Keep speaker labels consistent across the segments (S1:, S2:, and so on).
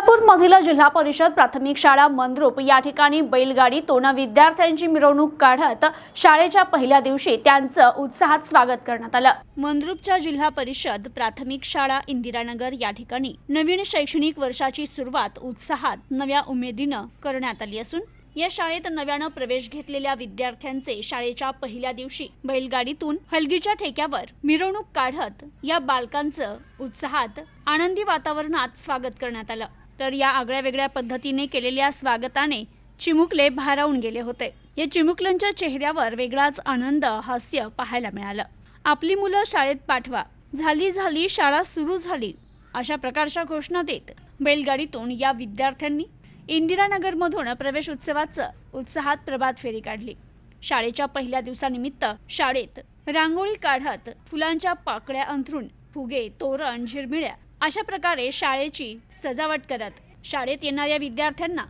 S1: सोलापूरमधील जिल्हा परिषद प्राथमिक शाळा मंद्रुप या ठिकाणी बैलगाडीतून विद्यार्थ्यांची मिरवणूक काढत शाळेच्या पहिल्या दिवशी त्यांचं उत्साहात स्वागत करण्यात आलं. मंद्रुपच्या जिल्हा परिषद प्राथमिक शाळा इंदिरानगर या ठिकाणी नवीन शैक्षणिक वर्षाची सुरुवात उत्साहात नव्या उमेदीनं करण्यात आली असून या शाळेत नव्यानं प्रवेश घेतलेल्या विद्यार्थ्यांचे शाळेच्या पहिल्या दिवशी बैलगाडीतून हलगीच्या ठेक्यावर मिरवणूक काढत या बालकांचं उत्साहात आनंदी वातावरणात स्वागत करण्यात आलं. तर या आगळ्या वेगळ्या पद्धतीने केलेल्या स्वागताने चिमुकले भारावून गेले होते. या चिमुकल्यांच्या चेहऱ्यावर वेगळाच आनंद हास्य पाहायला मिळालं. आपली मुलं शाळेत पाठवा. झाली झाली शाळा सुरू झाली. अशा प्रकारच्या घोषणा देत बैलगाडीतून या विद्यार्थ्यांनी इंदिरानगरमधून प्रवेश उत्सवाचं उत्साहात प्रभात फेरी काढली. शाळेच्या पहिल्या दिवसानिमित्त शाळेत रांगोळी काढत फुलांच्या पाकळ्या अंथरून फुगे तोरण झिरमिळ्या अशा प्रकारे शाळेची सजावट करत शाळेत येणाऱ्या विद्यार्थ्यांना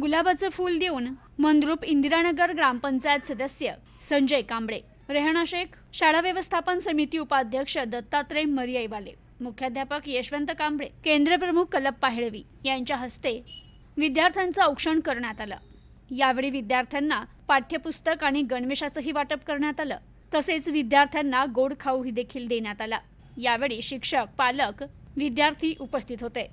S1: गुलाबाचं फूल देऊन मंद्रुप इंदिरानगर ग्रामपंचायत सदस्य संजय कांबळे रेहणा शेख शाळा व्यवस्थापन समिती उपाध्यक्ष दत्तात्रय मरियाईवाले मुख्याध्यापक यशवंत कांबळे केंद्रप्रमुख कलप हेळवी यांच्या हस्ते विद्यार्थ्यांचं औक्षण करण्यात आलं. यावेळी विद्यार्थ्यांना पाठ्यपुस्तक आणि गणवेशाचंही वाटप करण्यात आलं. तसेच विद्यार्थ्यांना गोड खाऊही देखील देण्यात आला. यावेळी शिक्षक पालक विद्यार्थी उपस्थित होते.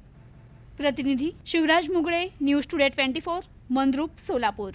S1: प्रतिनिधी Shivraj Mugale news today twenty four Mandrup Solapur.